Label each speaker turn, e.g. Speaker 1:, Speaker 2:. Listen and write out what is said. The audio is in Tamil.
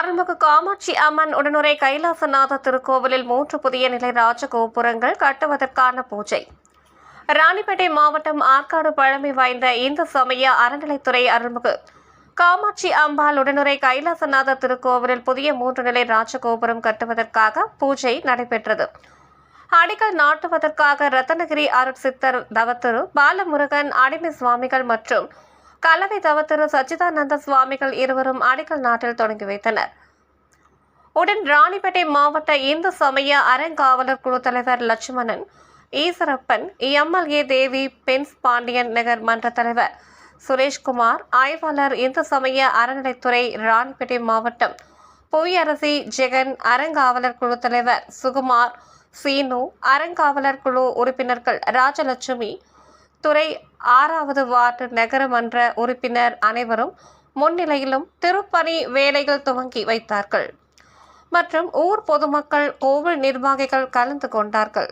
Speaker 1: அருள்மிகு காமாட்சி அம்மன் உடனுரை கைலாசநாத திருக்கோவிலில் மூன்று புதிய நிலை ராஜகோபுரங்கள் கட்டுவதற்கான பூஜை. ராணிப்பேட்டை மாவட்டம் ஆற்காடு பழமை வாய்ந்த இந்து சமய அறநிலைத்துறை அருள்மிகு காமாட்சி அம்பாள் உடனுரை கைலாசநாத திருக்கோவிலில் புதிய மூன்று நிலை ராஜகோபுரம் கட்டுவதற்காக பூஜை நடைபெற்றது. அடிக்கல் நாட்டுவதற்காக ரத்தனகிரி அருட்சித்தர் தவத்திரு பாலமுருகன் அடிமை சுவாமிகள் மற்றும் கலவை திரு சச்சிதானந்த சுவாமிகள் இருவரும் அடிக்கல் நாட்டில் தொடங்கி வைத்தனர். உடன் ராணிப்பேட்டை மாவட்ட இந்து சமய அறங்காவலர் குழு தலைவர் லட்சுமணன் ஈஸ்வரப்பன் எம்எல்ஏ தேவி பென்ஸ் பாண்டியன் நகர் மன்ற தலைவர் சுரேஷ்குமார் ஆய்வாளர் இந்து சமய அறநிலைத்துறை ராணிப்பேட்டை மாவட்டம் புவியரசி ஜெகன் அறங்காவலர் குழு தலைவர் சுகுமார் சீனு அறங்காவலர் குழு உறுப்பினர்கள் ராஜலட்சுமி துறை ஆறாவது வார்டு நகரமன்ற உறுப்பினர் அனைவரும் முன்னிலையிலும் திருப்பணி வேலைகள் துவங்கி வைத்தார்கள். மற்றும் ஊர் பொதுமக்கள் கோவில் நிர்வாகிகள் கலந்து கொண்டார்கள்.